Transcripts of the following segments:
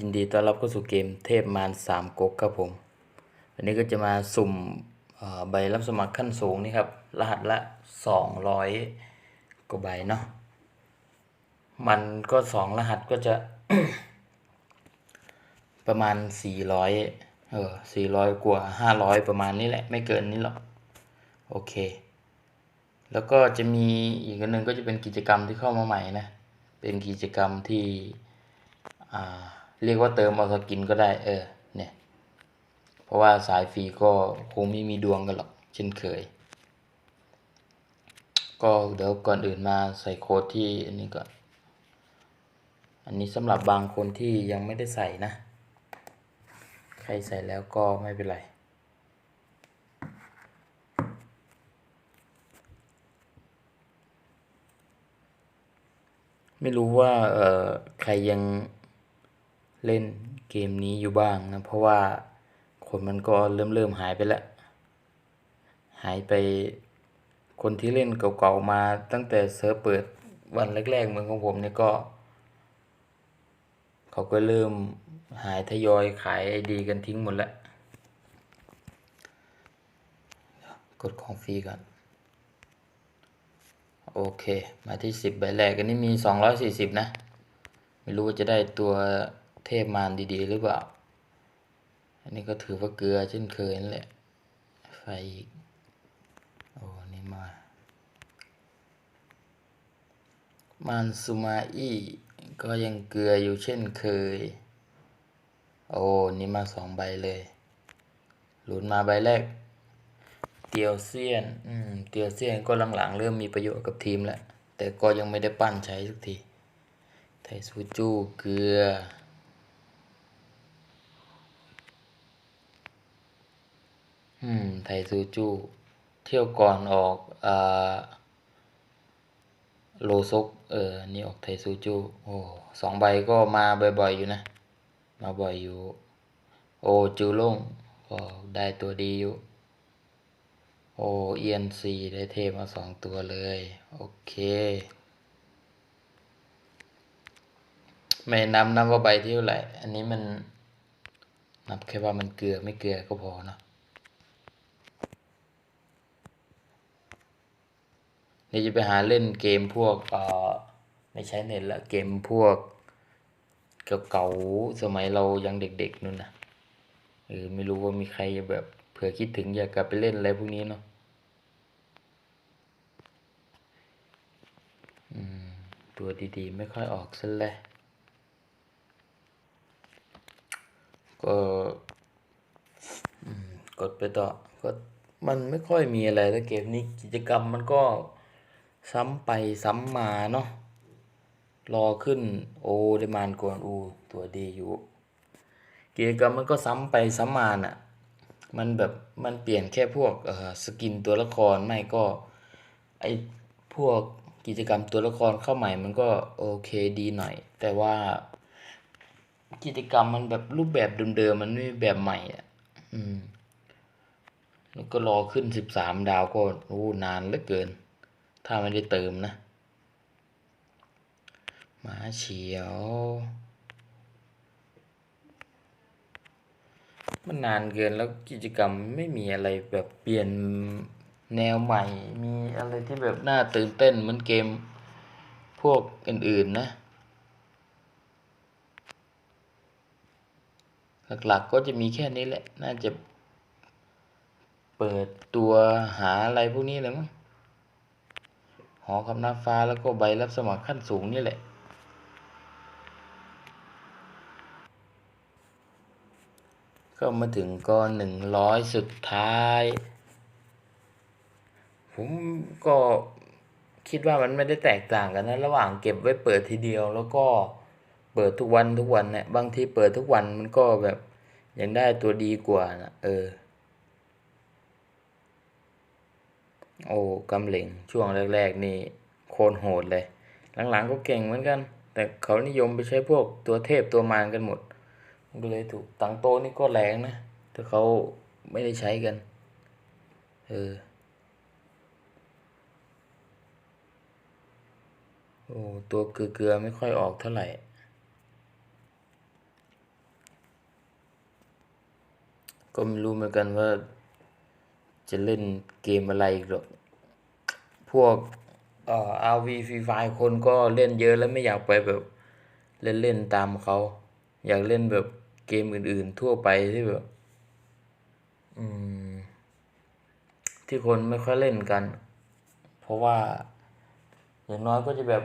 ยินดีต้อนรับเข้าสู่เกมเทพมารสามก๊กครับผม วันนี้ก็จะมาสุ่มใบรับสมัครขั้นสูงนี่ครับ รหัสละสองร้อยกว่าใบเนาะ มันก็สองรหัสก็จะ ประมาณสี่ร้อยเออสี่ร้อยกว่าห้าร้อยประมาณนี้แหละ ไม่เกินนี้หรอก โอเค แล้วก็จะมีอีกอันหนึ่งก็จะเป็นกิจกรรมที่เข้ามาใหม่นะ เป็นกิจกรรมที่ อ่า เรียกว่าเติมเอาสกินก็ได้เออเนี่ย เพราะว่าสายฟรีก็คงไม่มีดวงกันหรอกเช่นเคย ก็เดี๋ยวก่อนอื่นมาใส่โค้ดที่อันนี้ก่อน อันนี้สำหรับบางคนที่ยังไม่ได้ใส่นะ ใครใส่แล้วก็ไม่เป็นไรไม่รู้ว่า เออใครยัง เล่นเกมนี้อยู่บ้างนะเพราะว่าคนมันก็เริ่มเริ่มหายไปแล้ว หายไปคนที่เล่นเก่าๆมาตั้งแต่เซิร์ฟเปิดวันแรกๆเหมือนของผมเนี่ยก็ เขาก็เริ่มหายทยอยขายไอดีกันทิ้งหมดแล้ว กดของฟรีก่อน โอเค มาที่สิบใบแรกอันนี้มีสองร้อยสี่สิบนะ ไม่รู้ว่าจะได้ตัว เทพมารดีๆ หรือเปล่า อันนี้ก็ถือว่าเกลือเช่นเคยนั่นแหละ ไฟอีก โอ้นี่มา มานซูมาอี้ก็ยังเกลืออยู่เช่นเคย โอ้ นี่มาสองใบเลย หลุนมาใบแรก เตียวเซียน อืม เตียวเซียนก็หลังๆ เริ่มมีประโยชน์กับทีมแล้ว แต่ก็ยังไม่ได้ปั้นใช้สักที ไทซูจู เกลือ อืม ไทซูจู เที่ยวก่อนออกอ่าโลซกเออ นี่ออกไทซูจู โอ้สองใบก็มาบ่อยๆอยู่นะ มาบ่อยอยู่ โอจูล่งก็ได้ตัวดีอยู่ โอเอ็นซีได้เทมาสองตัวเลย โอเค ไม่นับนับว่าใบที่เท่าไหร่ อันนี้มันนับแค่ว่ามันเกลือไม่เกลือก็พอเนาะ นี่จะไปหาเล่นเกมพวกเอ่อไม่ใช้เน็ตละเกมพวกเก่าๆสมัยเรายังเด็กๆนู่นนะเออไม่รู้ว่ามีใครแบบเผื่อคิดถึงอยากกลับไปเล่นอะไรพวกนี้เนาะตัวดีๆ ไม่ค่อยออกซะแล้วก็กดไปต่อก็มันไม่ค่อยมีอะไรแล้วเกมนี้กิจกรรมมันก็ ซ้ำไปซ้ำมาเนาะรอขึ้นโอได้มานก่อนอูตัวดีอยู่กิจกรรมมันก็ซ้ำไปซ้ำมาน่ะ มันแบบมันเปลี่ยนแค่พวกเอ่อสกินตัวละครไม่ก็ไอพวกกิจกรรมตัวละครเข้าใหม่มันก็โอเคดีหน่อย แต่ว่ากิจกรรมมันแบบรูปแบบเดิมๆมันไม่แบบใหม่อะ อืม แล้วก็รอขึ้นสิบสามดาวก็โอ้นานเหลือเกิน ถ้าไม่ได้เติมนะหมาเฉียว มันนานเกินแล้วกิจกรรมไม่มีอะไรแบบเปลี่ยนแนวใหม่ มีอะไรที่แบบน่าตื่นเต้นเหมือนเกมพวกอื่น ๆ นะหลักๆก็จะมีแค่นี้แหละ น่าจะเปิดตัวหาอะไรพวกนี้เลยมั้ง หอคำนับฟ้าแล้วก็ใบรับสมัครขั้นสูงนี่แหละก็มาถึงก็หนึ่งร้อยสุดท้าย ผมก็คิดว่ามันไม่ได้แตกต่างกันนะ ระหว่างเก็บไว้เปิดทีเดียว แล้วก็เปิดทุกวันทุกวันเนี่ยบางทีเปิดทุกวันมันก็แบบยังได้ตัวดีกว่านะเออ โอ้กำเหลงช่วงแรก ๆ นี่โคตรโหดเลย หลังๆก็เก่งเหมือนกัน แต่เขานิยมไปใช้พวกตัวเทพตัวมารกันหมดก็เลยถูกตังโตนี่ก็แรงนะ แต่เขาไม่ได้ใช้กัน เออ โอ้ตัวเกลือๆไม่ค่อยออกเท่าไหร่ก็ไม่รู้เหมือนกันว่า จะเล่นเกมอะไรหรอกพวกเอ่อ RV Free Fire คนก็เล่นเยอะแล้วไม่อยากไปแบบเล่นเล่นตามเขา อยากเล่นแบบเกมอื่น ๆ ทั่วไปที่แบบอืมที่คนไม่ค่อยเล่นกัน เพราะว่าอย่างน้อยก็จะแบบ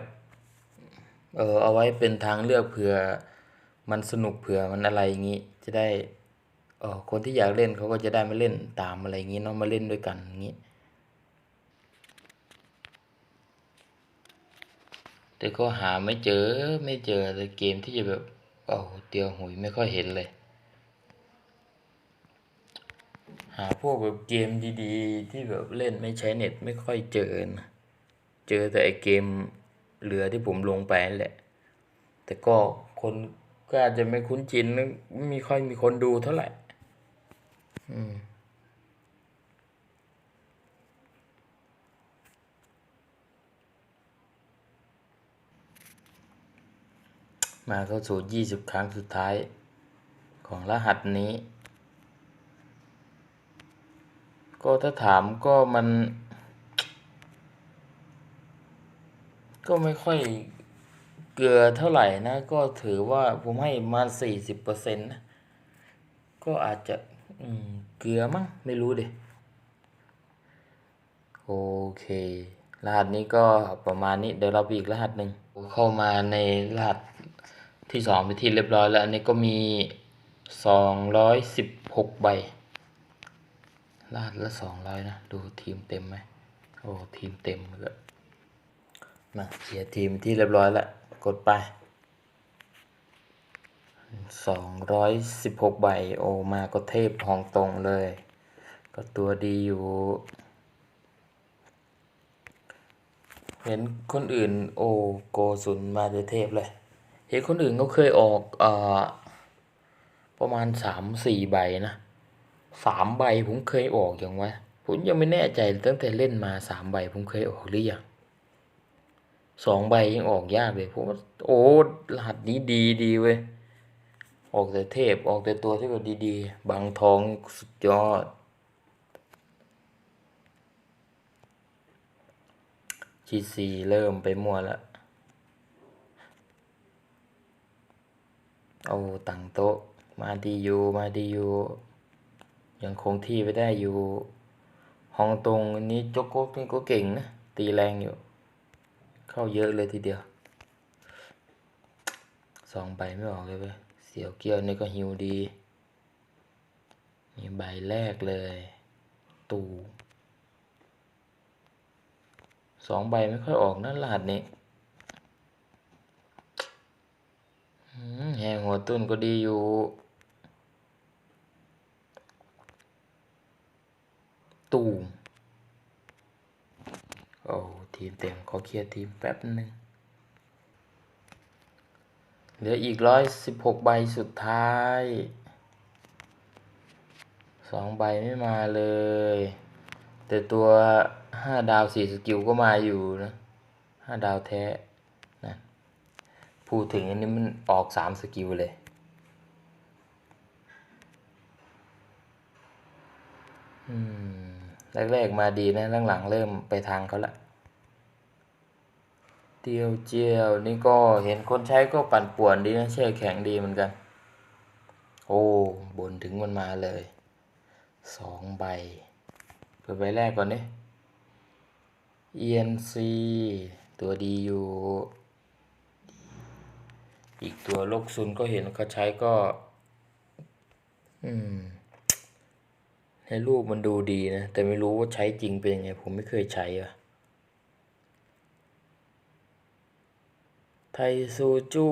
เออเอาไว้เป็นทางเลือกเผื่อ มันสนุกเผื่อมันอะไรอย่างงี้ จะได้ คนที่อยากเล่นเขาก็จะได้มาเล่นตามอะไรอย่างงี้เนาะมาเล่นด้วยกันอย่างงี้ แต่ก็หาไม่เจอไม่เจอเลยเกมที่จะแบบโอ้เตียวหุยไม่ค่อยเห็นเลย หาพวกแบบเกมดีๆ ที่แบบเล่นไม่ใช้เน็ตไม่ค่อยเจอนะเจอแต่ไอเกมเหลือที่ผมลงไปแหละ แต่ก็คนก็อาจจะไม่คุ้นชินไม่มีค่อยมีคนดูเท่าไหร่ มาเข้าสู่ยี่สิบครั้งสุดท้ายของรหัสนี้ ก็ถ้าถามก็มัน ก็ไม่ค่อยเกลือเท่าไหร่นะ ก็ถือว่าผมให้มาสี่สิบเปอร์เซ็นต์นะ ก็อาจจะ เกลือมั้งไม่รู้เดิโอเค รหัสนี้ก็ประมาณนี้เดี๋ยวเราไปอีกรหัสหนึ่งเข้ามาในรหัสที่สองไปที่เรียบร้อยแล้ว อันนี้ก็มีสองร้อยสิบหกใบรหัสละสองร้อยนะ ดูทีมเต็มไหมโอ้ทีมเต็มเลยมาเขียร์ทีมที่เรียบร้อยแล้ว กดไป สองร้อยสิบหกใบโอมาก็เทพหองตรงเลย ก็ตัวดีอยู่ เห็นคนอื่นโอโกสุนมาเดเทพเลย เห็นคนอื่นเขาเคยออกอ่อประมาณสามสี่ใบนะสามใบผมเคยออกอย่างวะผมยังไม่แน่ใจตั้งแต่เล่นมาสามใบผมเคยออกหรือยังสองใบยังออกยากเลยผมว่าโอ้รหัสนี้ดีดีเว้ย ออกแต่เทพออกแต่ตัวที่แบบดีๆ บางทองสุดยอดจีซีเริ่มไปมั่วแล้ว เอาตั้งโต๊ะ มาดีอยู่มาดีอยู่ยังคงที่ไปได้อยู่ฮองตรงนี้โจกโกกนี่ก็เก่งนะ ตีแรงอยู่ เข้าเยอะเลยทีเดียวสองใบไม่ออกเลยเว้ย เสียวเกี้ยวนี่ก็ฮิวดี นี่ใบแรกเลย ตูสองใบไม่ค่อยออกนั่นรหัสนี้อืมแหงหัวตุ้นก็ดีอยู่ ตูมโอ้ทีมเต็มขอเคลียร์ทีมแป๊บนึง เหลืออีกร้อยสิบหกใบสุดท้ายสองใบไม่มาเลย แต่ตัวห้าดาวสี่สกิลก็มาอยู่นะห้าดาวแท้นะพูดถึงอันนี้มันออกสามสกิลเลยอืมแรกๆมาดีนะหลังๆเริ่มไปทางเขาละ เตียวเจียวนี่ก็เห็นคนใช้ก็ปั่นป่วนดีนะแช่แข็งดีเหมือนกัน โอ้บนถึงมันมาเลยสองใบเปิดใบแรกก่อนนี่ ENC ตัวดีอยู่ อีกตัวโลกซุนก็เห็นเขาใช้ก็ อืม ในรูปมันดูดีนะ แต่ไม่รู้ว่าใช้จริงเป็นยังไง ผมไม่เคยใช้อะ ไทซูจู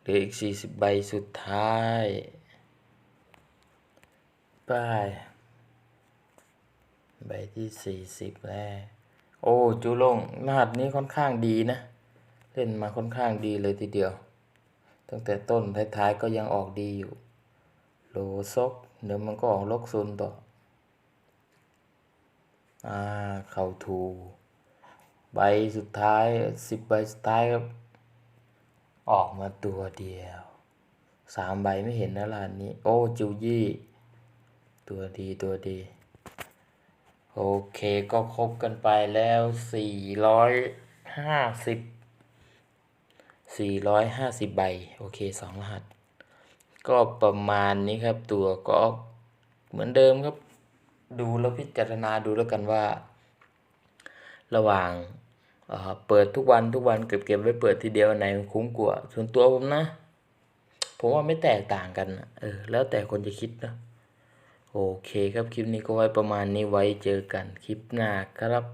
เหลืออีกสี่สิบใบสุดท้ายไป้าย ใบที่สี่สิบแล้ว โอ้ จูลงรหัสนี้ค่อนข้างดีนะ เล่นมาค่อนข้างดีเลยทีเดียว ตั้งแต่ต้นท้ายๆก็ยังออกดีอยู่ โลซกเดี๋ยวมันก็ออกลกซุนต่อ อ่า เข่าทู ใบสุดท้ายสิบใบสุดท้ายครับออกมาตัวเดียวสามใบไม่เห็นนะร้านนี้ โอ้จูยี่ ตัวดีตัวดี โอเคก็ครบกันไปแล้วสี่ร้อยห้าสิบสี่ร้อยห้าสิบใบ โอเคสองรหัส ก็ประมาณนี้ครับตัวก็เหมือนเดิมครับ ดูแล้วพิจารณาดูแล้วกันว่า ระหว่าง เออเปิดทุกวันทุกวันเก็บเก็บไว้เปิดทีเดียวไหนมันคุ้มกว่าส่วนตัวผมนะ ผมว่าไม่แตกต่างกันนะเออ แล้วแต่คนจะคิดนะโอเคครับคลิปนี้ก็ไว้ประมาณนี้ไว้เจอกันคลิปหน้าครับ